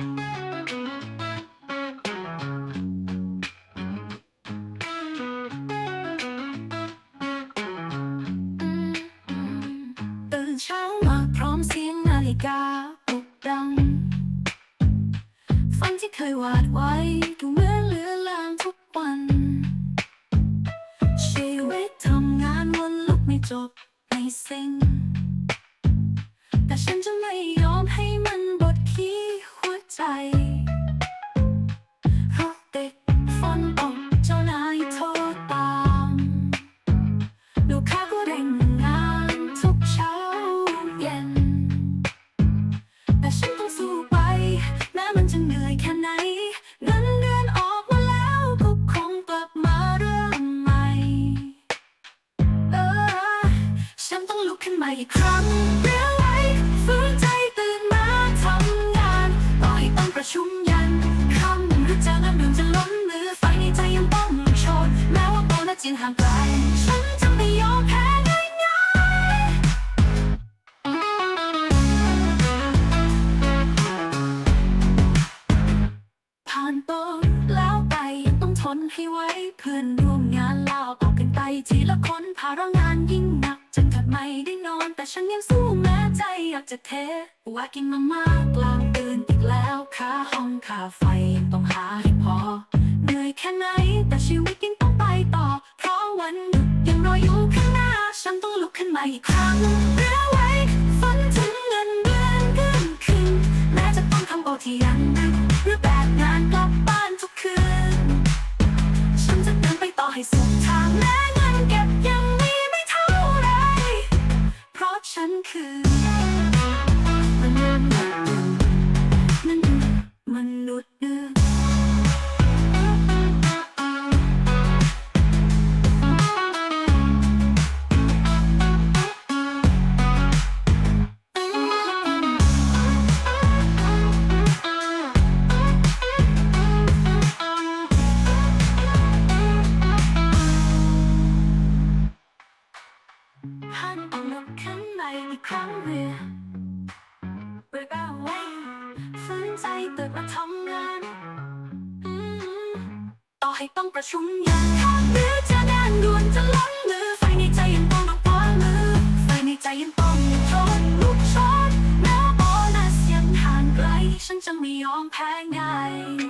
ตื่นเช้ามาพร้อมเสียงนาฬิกาปลุกดัง ฝันที่เคยวาดไว้ดูเหมือนเหลือลางทุกวัน ชีวิตทำงานวนลุกไม่จบไม่สิ้นแต่ฉันจะไม่ยอมให้มัน ใจเพราะติดฝนตกเจ้านายโทรตาม ลูกค้าก็เร่งงานทุกเช้าเย็น แต่ฉันต้องสู้ไป แม้มันจะเหนื่อยแค่ไหนเงินเดือนออกมาแล้วก็คงกลับมาเริ่มใหม่ เออ ฉันต้องลุกขึ้นมาอีกครั้งเรียกไว้ งห่างไกลฉันจะไม่ยอมแพ้ง่ายๆผ่านโตแล้วไปยังต้องทนให้ไว้เพื่อนร่วมงานลาออกกันไปทีละคนภาระงานยิ่งหนักจนแทบไม่ได้นอน แต่ฉันยังสู้แม้ใจอยากจะเทว่ากินมามากกลางตื่นอีกแล้วค่าห้องค่าไฟยังต้องหาให้พอเหนื่อยแค่ไหน ฉันต้องลุกขึ้นมาอีกครั้งเรือไว้ฝันถึงเงินเดือนเกินขึ้นแม้จะต้องทำโอทียัง กครั้งเรียเบิกเอาไว้ฝืนใจตื่นมาทำงานต่อให้ต้องประชุมยันค่ำหรือจะงานด่วนจะล้นมือไฟในใจยังต้องลุกวางมือไฟในใจยังต้องทนลุกชนแม้ว่าโบนัสยังห่างไกลฉันจะไม่ยอมแพ้ง่าย